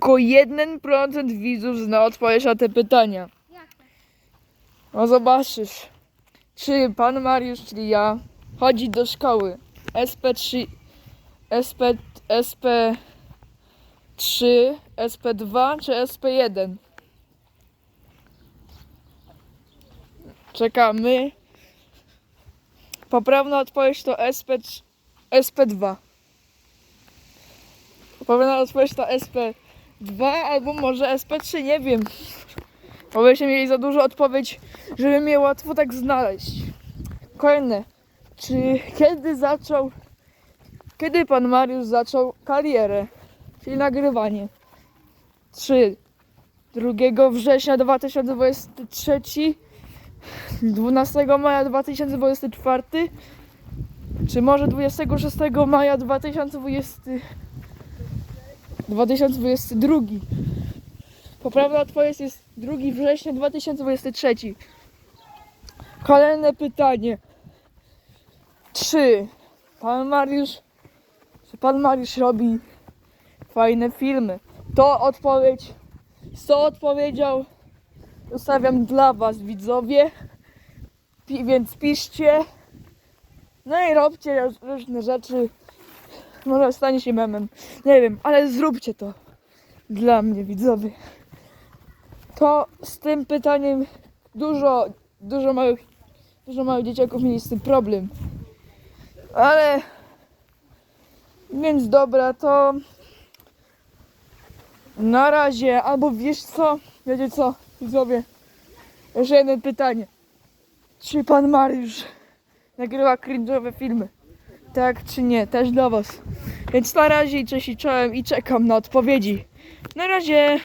Tylko 1% widzów zna odpowiedź na te pytania. Jak? No zobaczysz. Czy pan Mariusz, czyli ja, chodzi do szkoły SP3, SP, SP3, SP2 czy SP1? Czekamy. Poprawna odpowiedź to SP, SP2. Poprawna odpowiedź to SP2 albo może SP3, nie wiem. Bo byście mieli za dużo odpowiedź, żeby mnie łatwo tak znaleźć. Kolejne. Czy kiedy zaczął, kiedy pan Mariusz zaczął karierę, czyli nagrywanie? 3. 2 września 2023, 12 maja 2024, czy może 26 maja 2020, 2022? Poprawna odpowiedź jest 2 września 2023. Kolejne pytanie. Czy pan Mariusz, czy pan Mariusz robi fajne filmy? To odpowiedź, co odpowiedział, zostawiam dla was widzowie. Więc piszcie. No i róbcie róż- różne rzeczy. Może stanie się memem. Nie wiem, ale zróbcie to. Dla mnie widzowie to z tym pytaniem dużo, dużo małych, dużo małych dzieciaków mieli z tym problem. Ale więc dobra, to na razie, albo wiesz co, wiecie co, widzowie, jeszcze jedno pytanie. Czy pan Mariusz nagrywa cringe'owe filmy? Tak czy nie? Też dla was. Więc na razie, cześć i czołem i czekam na odpowiedzi. Na razie!